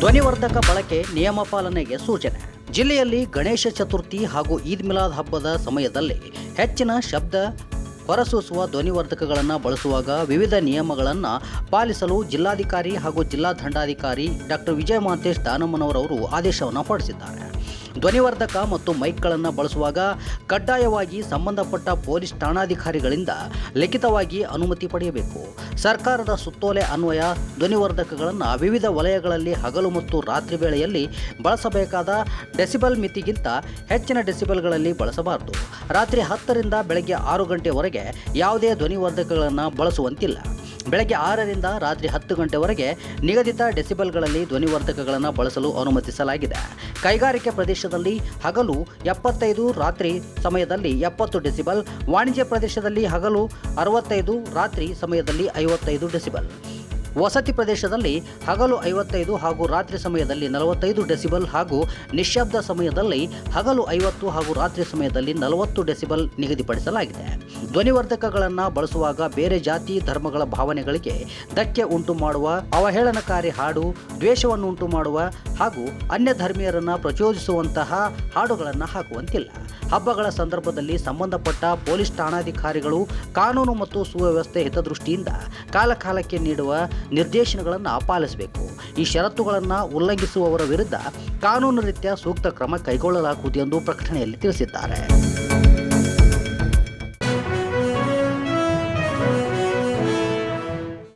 ಧ್ವನಿವರ್ಧಕ ಬಳಕೆ ನಿಯಮ ಪಾಲನೆಗೆ ಸೂಚನೆ. ಜಿಲ್ಲೆಯಲ್ಲಿ ಗಣೇಶ ಚತುರ್ಥಿ ಹಾಗೂ ಈದ್ ಮಿಲಾದ್ ಹಬ್ಬದ ಸಮಯದಲ್ಲಿ ಹೆಚ್ಚಿನ ಶಬ್ದ ಹೊರಸೂಸುವ ಧ್ವನಿವರ್ಧಕಗಳನ್ನು ಬಳಸುವಾಗ ವಿವಿಧ ನಿಯಮಗಳನ್ನು ಪಾಲಿಸಲು ಜಿಲ್ಲಾಧಿಕಾರಿ ಹಾಗೂ ಜಿಲ್ಲಾ ದಂಡಾಧಿಕಾರಿ ಡಾಕ್ಟರ್ ವಿಜಯ ಮಹಂತೇಶ್ ದಾನಮ್ಮನವರವರು ಆದೇಶವನ್ನು ಹೊರಡಿಸಿದ್ದಾರೆ. ಧ್ವನಿವರ್ಧಕ ಮತ್ತು ಮೈಕ್ಗಳನ್ನು ಬಳಸುವಾಗ ಕಡ್ಡಾಯವಾಗಿ ಸಂಬಂಧಪಟ್ಟ ಪೊಲೀಸ್ ಠಾಣಾಧಿಕಾರಿಗಳಿಂದ ಲಿಖಿತವಾಗಿ ಅನುಮತಿ ಪಡೆಯಬೇಕು. ಸರ್ಕಾರದ ಸುತ್ತೋಲೆ ಅನ್ವಯ, ಧ್ವನಿವರ್ಧಕಗಳನ್ನು ವಿವಿಧ ವಲಯಗಳಲ್ಲಿ ಹಗಲು ಮತ್ತು ರಾತ್ರಿ ವೇಳೆಯಲ್ಲಿ ಬಳಸಬೇಕಾದ ಡೆಸಿಬಲ್ ಮಿತಿಗಿಂತ ಹೆಚ್ಚಿನ ಡೆಸಿಬಲ್ಗಳಲ್ಲಿ ಬಳಸಬಾರದು. ರಾತ್ರಿ ಹತ್ತರಿಂದ ಬೆಳಗ್ಗೆ ಆರು ಗಂಟೆವರೆಗೆ ಯಾವುದೇ ಧ್ವನಿವರ್ಧಕಗಳನ್ನು ಬಳಸುವಂತಿಲ್ಲ. ಬೆಳಗ್ಗೆ ಆರರಿಂದ ರಾತ್ರಿ ಹತ್ತು ಗಂಟೆವರೆಗೆ ನಿಗದಿತ ಡೆಸಿಬಲ್ಗಳಲ್ಲಿ ಧ್ವನಿವರ್ಧಕಗಳನ್ನು ಬಳಸಲು ಅನುಮತಿಸಲಾಗಿದೆ. ಕೈಗಾರಿಕೆ ಪ್ರದೇಶದಲ್ಲಿ ಹಗಲು ಎಪ್ಪತ್ತೈದು ರಾತ್ರಿ ಸಮಯದಲ್ಲಿ ಎಪ್ಪತ್ತು ಡೆಸಿಬಲ್, ವಾಣಿಜ್ಯ ಪ್ರದೇಶದಲ್ಲಿ ಹಗಲು ಅರವತ್ತೈದು ರಾತ್ರಿ ಸಮಯದಲ್ಲಿ ಐವತ್ತೈದು ಡೆಸಿಬಲ್. ವಸತಿ ಪ್ರದೇಶದಲ್ಲಿ ಹಗಲು ಐವತ್ತೈದು ಹಾಗೂ ರಾತ್ರಿ ಸಮಯದಲ್ಲಿ ನಲವತ್ತೈದು ಡೆಸಿಬಲ್ ಹಾಗೂ ನಿಶ್ಶಬ್ದ ಸಮಯದಲ್ಲಿ ಹಗಲು ಐವತ್ತು ಹಾಗೂ ರಾತ್ರಿ ಸಮಯದಲ್ಲಿ ನಲವತ್ತು ಡೆಸಿಬಲ್ ನಿಗದಿಪಡಿಸಲಾಗಿದೆ. ಧ್ವನಿವರ್ಧಕಗಳನ್ನು ಬಳಸುವಾಗ ಬೇರೆ ಜಾತಿ, ಧರ್ಮಗಳ ಭಾವನೆಗಳಿಗೆ ಧಕ್ಕೆ ಉಂಟು ಮಾಡುವ ಅವಹೇಳನಕಾರಿ ಹಾಡು ದ್ವೇಷವನ್ನು ಉಂಟು ಮಾಡುವ ಹಾಗೂ ಅನ್ಯ ಧರ್ಮೀಯರನ್ನು ಪ್ರಚೋದಿಸುವಂತಹ ಹಾಡುಗಳನ್ನು ಹಾಕುವಂತಿಲ್ಲ. ಹಬ್ಬಗಳ ಸಂದರ್ಭದಲ್ಲಿ ಸಂಬಂಧಪಟ್ಟ ಪೊಲೀಸ್ ಠಾಣಾಧಿಕಾರಿಗಳು ಕಾನೂನು ಮತ್ತು ಸುವ್ಯವಸ್ಥೆ ಹಿತದೃಷ್ಟಿಯಿಂದ ಕಾಲಕಾಲಕ್ಕೆ ನೀಡುವ ನಿರ್ದೇಶನಗಳನ್ನು ಪಾಲಿಸಬೇಕು. ಈ ಷರತ್ತುಗಳನ್ನು ಉಲ್ಲಂಘಿಸುವವರ ವಿರುದ್ಧ ಕಾನೂನು ರೀತ್ಯ ಸೂಕ್ತ ಕ್ರಮ ಕೈಗೊಳ್ಳಲಾಗುವುದು ಎಂದು ಪ್ರಕಟಣೆಯಲ್ಲಿ ತಿಳಿಸಿದ್ದಾರೆ.